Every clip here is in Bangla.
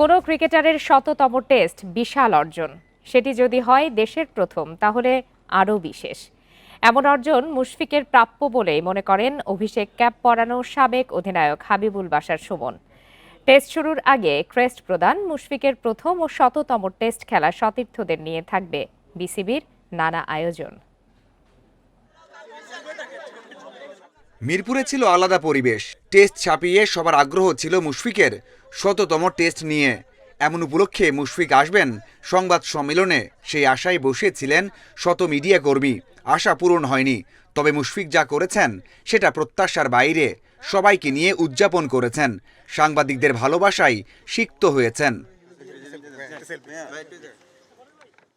কোনো ক্রিকেটারের শততম টেস্ট বিশাল অর্জন। সেটি যদি হয় দেশের প্রথম, তাহলে আরও বিশেষ। এমন অর্জন মুশফিকের প্রাপ্য বলেই মনে করেন অভিষেক ক্যাপ পরানো সাবেক অধিনায়ক হাবিবুল বাশার সুমন। টেস্ট শুরুর আগে ক্রেস্ট প্রদান, মুশফিকের প্রথম ও শততম টেস্ট খেলা সতীর্থদের নিয়ে থাকবে বিসিবির নানা আয়োজন। মিরপুরে ছিল আলাদা পরিবেশ। টেস্ট ছাপিয়ে সবার আগ্রহ ছিল মুশফিকের। শততম টেস্ট নিয়ে। এমন উপলক্ষে মুশফিক আসবেন সংবাদ সম্মেলনে। সেই আশায় বসেছিলেন শত মিডিয়া কর্মী। আশা পূরণ হয়নি। তবে মুশফিক যা করেছেন, সেটা প্রত্যাশার বাইরে। সবাইকে নিয়ে উদযাপন করেছেন। সাংবাদিকদের ভালোবাসায় সিক্ত হয়েছেন।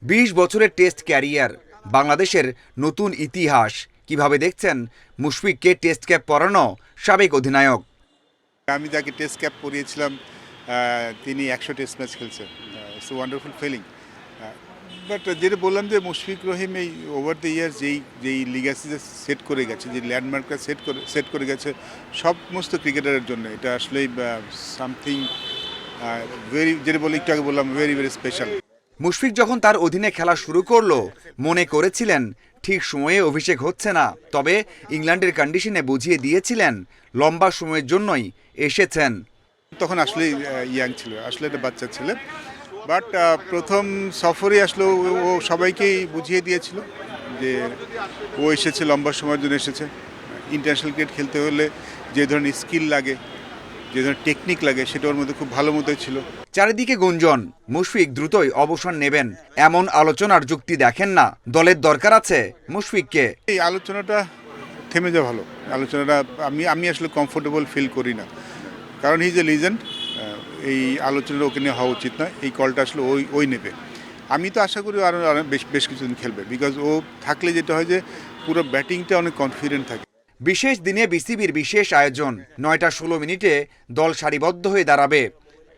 বিশ বছরের টেস্ট ক্যারিয়ার, বাংলাদেশের নতুন ইতিহাস। কীভাবে দেখছেন? মুশফিককে টেস্ট ক্যাপ পরানো সাবেক অধিনায়ক। আমি যাকে টেস্ট ক্যাপ পরিয়েছিলাম তিনি একশো টেস্ট ম্যাচ খেলছেন। ইটস ওয়ান্ডারফুল ফিলিং বাট যেটা বললাম যে মুশফিক রহিম এই ওভার দ্য ইয়ার যেই যেই লিগাসি সেট করে গেছে, যে ল্যান্ডমার্কটা সেট করে সেট করে গেছে, সমস্ত ক্রিকেটারের জন্য এটা আসলেই সামথিং ভেরি যেটা বলি একটু আগে বললাম ভেরি ভেরি স্পেশাল মুশফিক যখন তার অধীনে খেলা শুরু করল, মনে করেছিলেন, ঠিক সময়ে অভিষেক হচ্ছে না, তবে ইংল্যান্ডের কন্ডিশনে বুঝিয়ে দিয়েছিলেন, লম্বা সময়ের জন্যই এসেছেন। তখন আসলে ইয়াং ছিল, আসলে একটা বাচ্চা ছেলে বাট প্রথম সফরে আসলো ও- সবাইকেই বুঝিয়ে দিয়েছিল যে ও এসেছে, লম্বা সময়ের জন্য এসেছে। ইন্টারন্যাশনাল ক্রিকেট খেলতে হলে যে ধরনের স্কিল লাগে যে ধরনের টেকনিক লাগে সেটা ওর মধ্যে খুব ভালো মতোই ছিল। চারিদিকে গুঞ্জন, মুশফিক দ্রুতই অবসর নেবেন। এমন আলোচনার যুক্তি দেখেন না। দলের দরকার আছে মুশফিককে। এই আলোচনাটা থেমে যাওয়া ভালো। আলোচনাটা আমি আমি আসলে কমফোর্টেবল ফিল করি না। কারণ হি এ লিজেন্ড এই আলোচনাটা ওকে নিয়ে হওয়া উচিত নয়। এই কলটা আসলে ওই ওই নেবে। আমি তো আশা করি আরও বেশ বেশ কিছুদিন খেলবে। বিকজ ও থাকলে যেটা হয় যে, পুরো ব্যাটিংটা অনেক কনফিডেন্ট থাকে। বিশেষ দিনে বিসিবির বিশেষ আয়োজন। নয়টা ষোলো মিনিটে দল সারিবদ্ধ হয়ে দাঁড়াবে।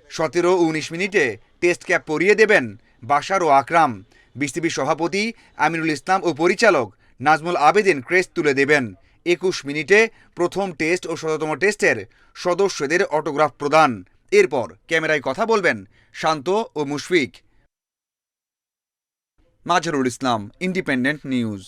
সতেরো উনিশ মিনিটে টেস্ট ক্যাপ পরিয়ে দেবেন বাশার ও আকরাম। বিসিবি সভাপতি আমিনুল ইসলাম ও পরিচালক নাজমুল আবেদিন ক্রেস্ট তুলে দেবেন। একুশ মিনিটে প্রথম টেস্ট ও শততম টেস্টের সদস্যদের অটোগ্রাফ প্রদান। এরপর ক্যামেরায় কথা বলবেন শান্ত ও Mushfiq. Mazharul Islam, independent news.